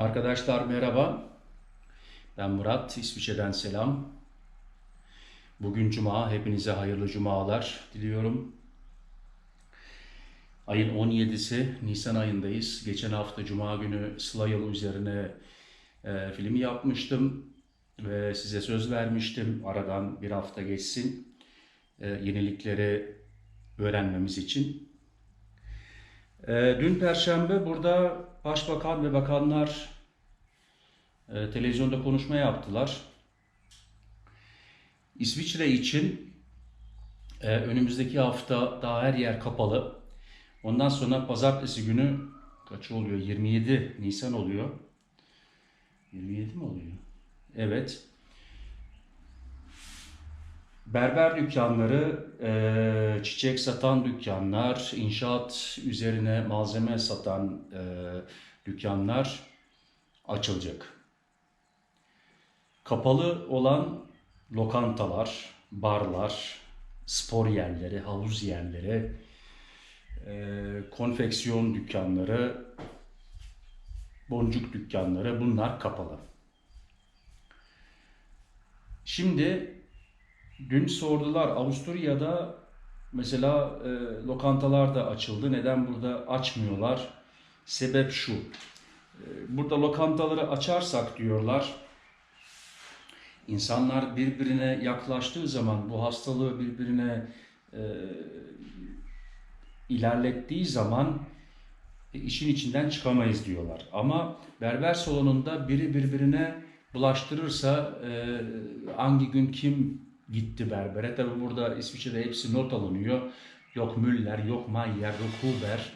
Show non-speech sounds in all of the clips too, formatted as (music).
Arkadaşlar merhaba. Ben Murat, İsviçre'den selam. Bugün Cuma, hepinize hayırlı Cumalar diliyorum. Ayın 17'si, Nisan ayındayız. Geçen hafta Cuma günü Sıla Yolu üzerine e, film yapmıştım. Ve size söz vermiştim, aradan bir hafta geçsin. E, yenilikleri öğrenmemiz için. E, dün Perşembe burada Başbakan ve bakanlar e, televizyonda konuşma yaptılar. İsviçre için e, önümüzdeki hafta daha her yer kapalı. Ondan sonra pazartesi günü kaç oluyor? 27 Nisan oluyor. 27 mi oluyor? Evet. Berber dükkanları, çiçek satan dükkanlar, inşaat üzerine malzeme satan dükkanlar açılacak. Kapalı olan lokantalar, barlar, spor yerleri, havuz yerleri, konfeksiyon dükkanları, boncuk dükkanları bunlar kapalı. Şimdi Dün sordular Avusturya'da mesela e, lokantalar da açıldı. Neden burada açmıyorlar? Sebep şu. E, burada lokantaları açarsak diyorlar. İnsanlar birbirine yaklaştığı zaman bu hastalığı birbirine e, ilerlettiği zaman e, işin içinden çıkamayız diyorlar. Ama berber salonunda biri birbirine bulaştırırsa e, hangi gün kim gitti berbere. Tabi burada İsviçre'de hepsi not alınıyor. Yok Müller, yok Mayer, yok Huber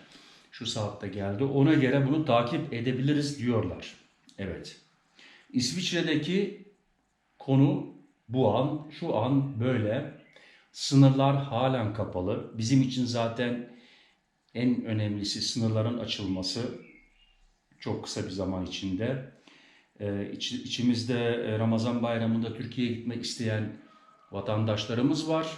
şu saatte geldi. Ona göre bunu takip edebiliriz diyorlar. Evet. İsviçre'deki konu bu an, şu an böyle. Sınırlar halen kapalı. Bizim için zaten en önemlisi sınırların açılması. Çok kısa bir zaman içinde. Ee, iç, içimizde Ramazan bayramında Türkiye'ye gitmek isteyen vatandaşlarımız var.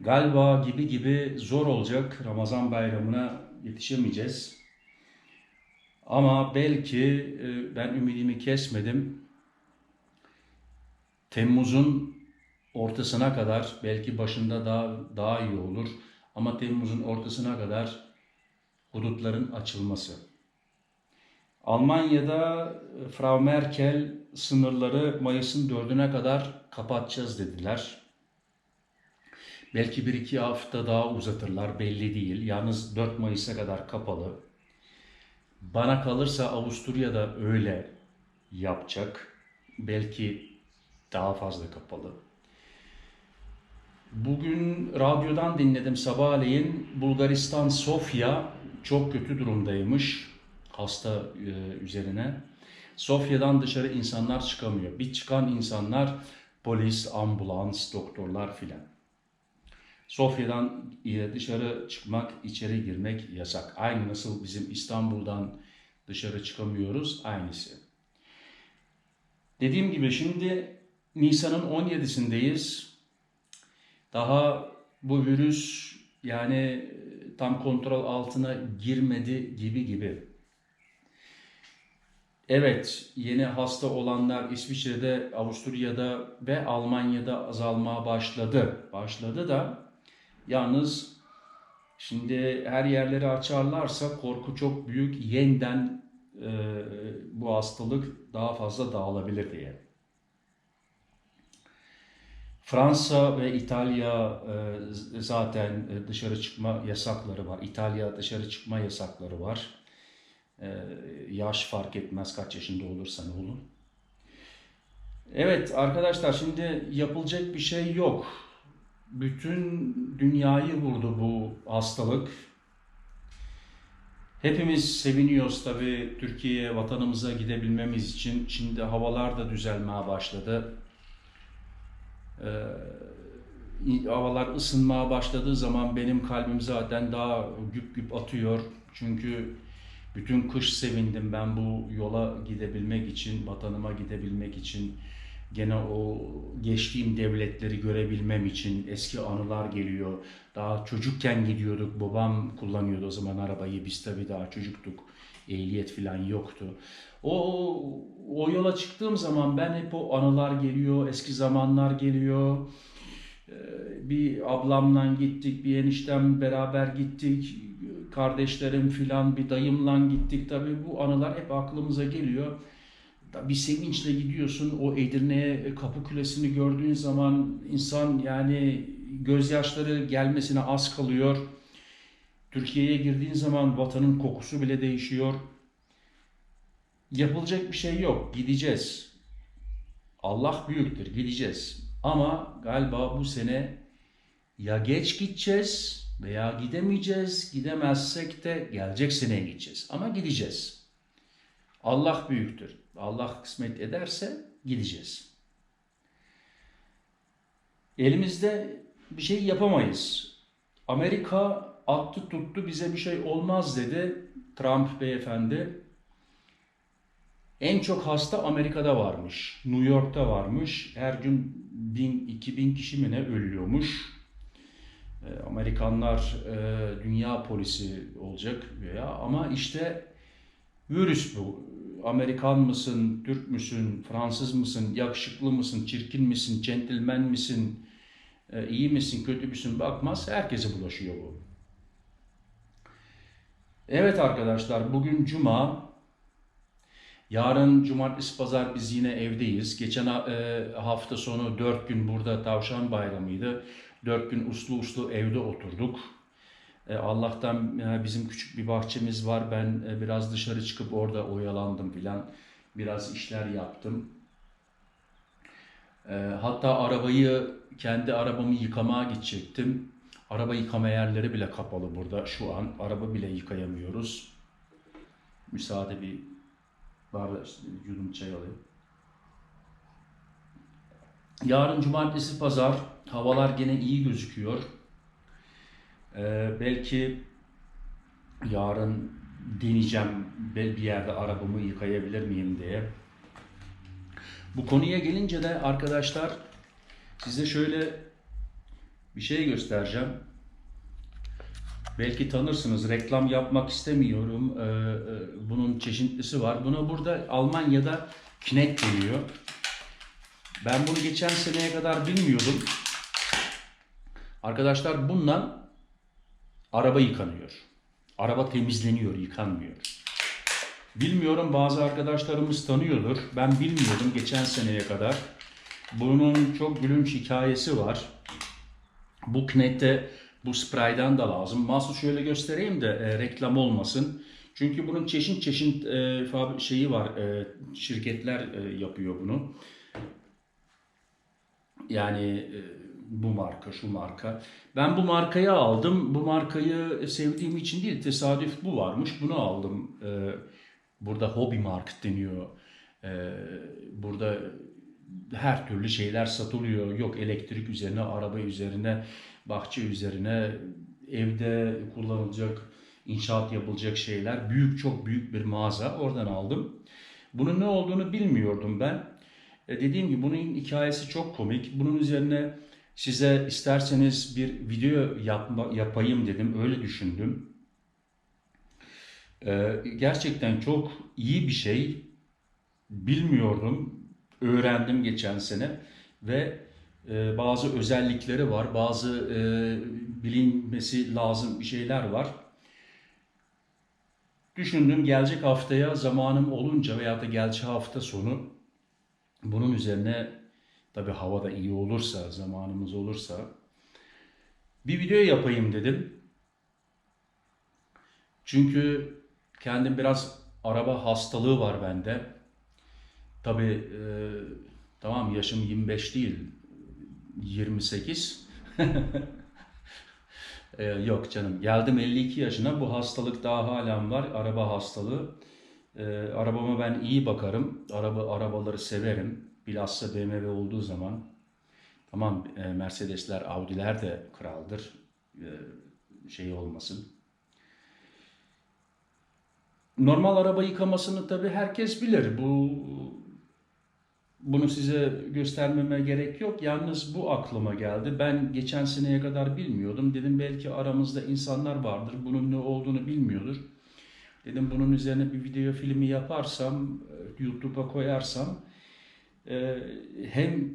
Galiba gibi gibi zor olacak. Ramazan bayramına yetişemeyeceğiz. Ama belki e, ben ümidimi kesmedim. Temmuz'un ortasına kadar belki başında daha daha iyi olur ama Temmuz'un ortasına kadar hudutların açılması. Almanya'da e, Frau Merkel sınırları Mayıs'ın 4'üne kadar kapatacağız dediler. Belki bir iki hafta daha uzatırlar belli değil. Yalnız 4 Mayıs'a kadar kapalı. Bana kalırsa Avusturya'da öyle yapacak. Belki daha fazla kapalı. Bugün radyodan dinledim sabahleyin Bulgaristan Sofya çok kötü durumdaymış hasta e, üzerine. Sofya'dan dışarı insanlar çıkamıyor. Bir çıkan insanlar polis, ambulans, doktorlar filan. Sofya'dan dışarı çıkmak, içeri girmek yasak. Aynı nasıl bizim İstanbul'dan dışarı çıkamıyoruz, aynısı. Dediğim gibi şimdi Nisan'ın 17'sindeyiz. Daha bu virüs yani tam kontrol altına girmedi gibi gibi. Evet, yeni hasta olanlar İsviçre'de, Avusturya'da ve Almanya'da azalmaya başladı. Başladı da yalnız şimdi her yerleri açarlarsa korku çok büyük. Yeniden e, bu hastalık daha fazla dağılabilir diye. Fransa ve İtalya e, zaten dışarı çıkma yasakları var. İtalya dışarı çıkma yasakları var. Ee, yaş fark etmez kaç yaşında olursan olun. Evet arkadaşlar şimdi yapılacak bir şey yok. Bütün dünyayı vurdu bu hastalık. Hepimiz seviniyoruz tabii Türkiye'ye, vatanımıza gidebilmemiz için. Şimdi havalar da düzelmeye başladı. Ee, havalar ısınmaya başladığı zaman benim kalbim zaten daha güp güp atıyor. Çünkü bütün kış sevindim ben bu yola gidebilmek için, vatanıma gidebilmek için, gene o geçtiğim devletleri görebilmem için eski anılar geliyor. Daha çocukken gidiyorduk, babam kullanıyordu o zaman arabayı, biz tabii daha çocuktuk. Ehliyet falan yoktu. O, o yola çıktığım zaman ben hep o anılar geliyor, eski zamanlar geliyor. Ee, Bir ablamla gittik, bir eniştem beraber gittik, kardeşlerim filan, bir dayımla gittik. Tabii bu anılar hep aklımıza geliyor. Bir sevinçle gidiyorsun, o Edirne'ye kapı kulesini gördüğün zaman insan yani gözyaşları gelmesine az kalıyor. Türkiye'ye girdiğin zaman vatanın kokusu bile değişiyor. Yapılacak bir şey yok. Gideceğiz. Allah büyüktür. Gideceğiz. Ama galiba bu sene ya geç gideceğiz veya gidemeyeceğiz. Gidemezsek de gelecek seneye gideceğiz. Ama gideceğiz. Allah büyüktür. Allah kısmet ederse gideceğiz. Elimizde bir şey yapamayız. Amerika attı tuttu bize bir şey olmaz dedi Trump beyefendi. En çok hasta Amerika'da varmış. New York'ta varmış. Her gün 1000 2000 kişi mi ne ölüyormuş. E, Amerikanlar e, dünya polisi olacak ya ama işte virüs bu. Amerikan mısın, Türk müsün, Fransız mısın, yakışıklı mısın, çirkin misin, centilmen misin, e, iyi misin, kötü müsün bakmaz. Herkese bulaşıyor bu. Evet arkadaşlar bugün cuma. Yarın cumartesi pazar biz yine evdeyiz. Geçen hafta sonu 4 gün burada tavşan bayramıydı. 4 gün uslu uslu evde oturduk. E, Allah'tan e, bizim küçük bir bahçemiz var. Ben e, biraz dışarı çıkıp orada oyalandım filan. Biraz işler yaptım. Hatta arabayı, kendi arabamı yıkamaya gidecektim. Araba yıkama yerleri bile kapalı burada şu an. Araba bile yıkayamıyoruz. Müsaade bir bardak bir yudum çay alayım. Yarın cumartesi pazar havalar gene iyi gözüküyor. Ee, belki yarın deneyeceğim bir yerde arabamı yıkayabilir miyim diye. Bu konuya gelince de arkadaşlar size şöyle bir şey göstereceğim. Belki tanırsınız. Reklam yapmak istemiyorum. Ee, e, bunun çeşitlisi var. Buna burada Almanya'da Kinect deniyor. Ben bunu geçen seneye kadar bilmiyordum. Arkadaşlar bundan araba yıkanıyor. Araba temizleniyor, yıkanmıyor. Bilmiyorum bazı arkadaşlarımız tanıyordur. Ben bilmiyordum geçen seneye kadar. Bunun çok gülünç hikayesi var. Bu Knet'te bu spraydan da lazım. Mahsus şöyle göstereyim de e, reklam olmasın. Çünkü bunun çeşit çeşit e, şeyi var. E, şirketler e, yapıyor bunu. Yani e, bu marka, şu marka. Ben bu markayı aldım. Bu markayı sevdiğim için değil, tesadüf bu varmış. Bunu aldım. E, burada Hobby Market deniyor. E, burada her türlü şeyler satılıyor. Yok elektrik üzerine, araba üzerine, bahçe üzerine, evde kullanılacak, inşaat yapılacak şeyler. Büyük, çok büyük bir mağaza. Oradan aldım. Bunun ne olduğunu bilmiyordum ben. E, dediğim gibi bunun hikayesi çok komik. Bunun üzerine size isterseniz bir video yapma, yapayım dedim. Öyle düşündüm. E, gerçekten çok iyi bir şey. Bilmiyordum. Öğrendim geçen sene ve e, bazı özellikleri var. Bazı e, bilinmesi lazım bir şeyler var. Düşündüm gelecek haftaya zamanım olunca veya da gelecek hafta sonu bunun üzerine tabi hava da iyi olursa, zamanımız olursa bir video yapayım dedim. Çünkü kendim biraz araba hastalığı var bende. Tabi e, tamam yaşım 25 değil, 28. (laughs) E, yok canım geldim 52 yaşına bu hastalık daha halen var araba hastalığı. E, arabama ben iyi bakarım. Araba arabaları severim. Bilhassa BMW olduğu zaman. Tamam e, Mercedesler, Audi'ler de kraldır. E, şey olmasın. Normal araba yıkamasını tabii herkes bilir. Bu bunu size göstermeme gerek yok. Yalnız bu aklıma geldi. Ben geçen seneye kadar bilmiyordum. Dedim belki aramızda insanlar vardır. Bunun ne olduğunu bilmiyordur. Dedim bunun üzerine bir video filmi yaparsam, e, YouTube'a koyarsam e, hem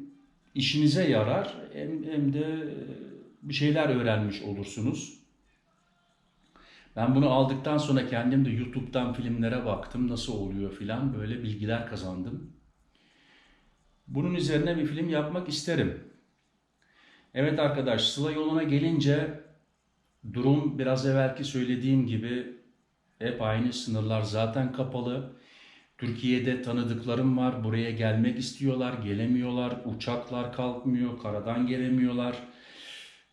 işinize yarar hem, hem de e, bir şeyler öğrenmiş olursunuz. Ben bunu aldıktan sonra kendim de YouTube'dan filmlere baktım nasıl oluyor filan böyle bilgiler kazandım. Bunun üzerine bir film yapmak isterim. Evet arkadaş Sıla yoluna gelince durum biraz evvelki söylediğim gibi hep aynı sınırlar zaten kapalı. Türkiye'de tanıdıklarım var. Buraya gelmek istiyorlar, gelemiyorlar. Uçaklar kalkmıyor, karadan gelemiyorlar.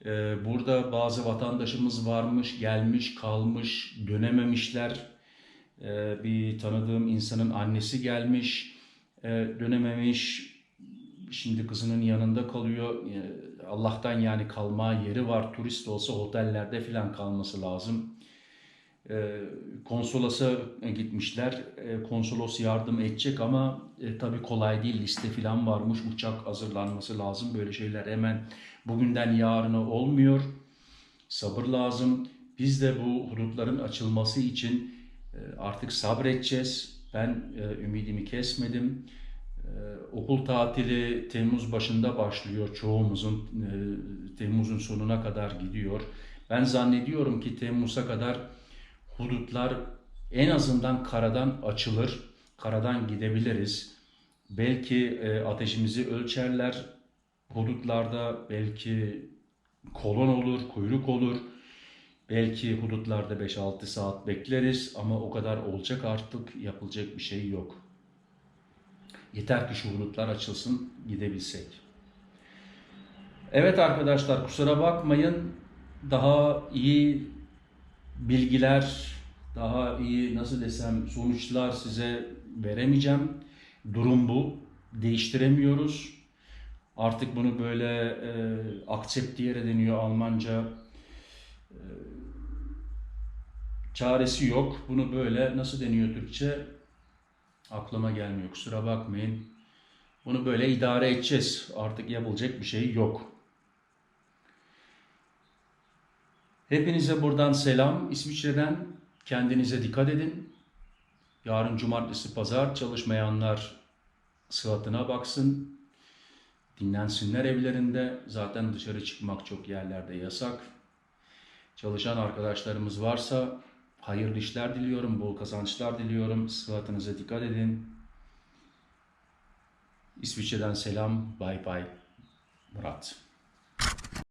Ee, burada bazı vatandaşımız varmış, gelmiş, kalmış, dönememişler. Ee, bir tanıdığım insanın annesi gelmiş, e, dönememiş. Şimdi kızının yanında kalıyor. Ee, Allah'tan yani kalma yeri var. Turist olsa otellerde falan kalması lazım. Ee, konsolos'a gitmişler. Ee, konsolos yardım edecek ama e, tabii kolay değil. Liste falan varmış. Uçak hazırlanması lazım. Böyle şeyler hemen bugünden yarına olmuyor. Sabır lazım. Biz de bu hudutların açılması için e, artık sabredeceğiz. Ben e, ümidimi kesmedim. E, okul tatili Temmuz başında başlıyor. Çoğumuzun e, Temmuz'un sonuna kadar gidiyor. Ben zannediyorum ki Temmuz'a kadar hudutlar en azından karadan açılır. Karadan gidebiliriz. Belki e, ateşimizi ölçerler. Hudutlarda belki kolon olur, kuyruk olur. Belki hudutlarda 5-6 saat bekleriz ama o kadar olacak artık yapılacak bir şey yok. Yeter ki şu hudutlar açılsın gidebilsek. Evet arkadaşlar kusura bakmayın. Daha iyi bilgiler, daha iyi nasıl desem sonuçlar size veremeyeceğim. Durum bu. Değiştiremiyoruz. Artık bunu böyle e, akceptiere deniyor Almanca. E, çaresi yok. Bunu böyle nasıl deniyor Türkçe? Aklıma gelmiyor. Kusura bakmayın. Bunu böyle idare edeceğiz. Artık yapılacak bir şey yok. Hepinize buradan selam. İsviçre'den kendinize dikkat edin. Yarın cumartesi pazar çalışmayanlar sıhhatine baksın. Dinlensinler evlerinde. Zaten dışarı çıkmak çok yerlerde yasak. Çalışan arkadaşlarımız varsa hayırlı işler diliyorum, bol kazançlar diliyorum. Sıhhatinize dikkat edin. İsviçre'den selam. Bay bay. Murat.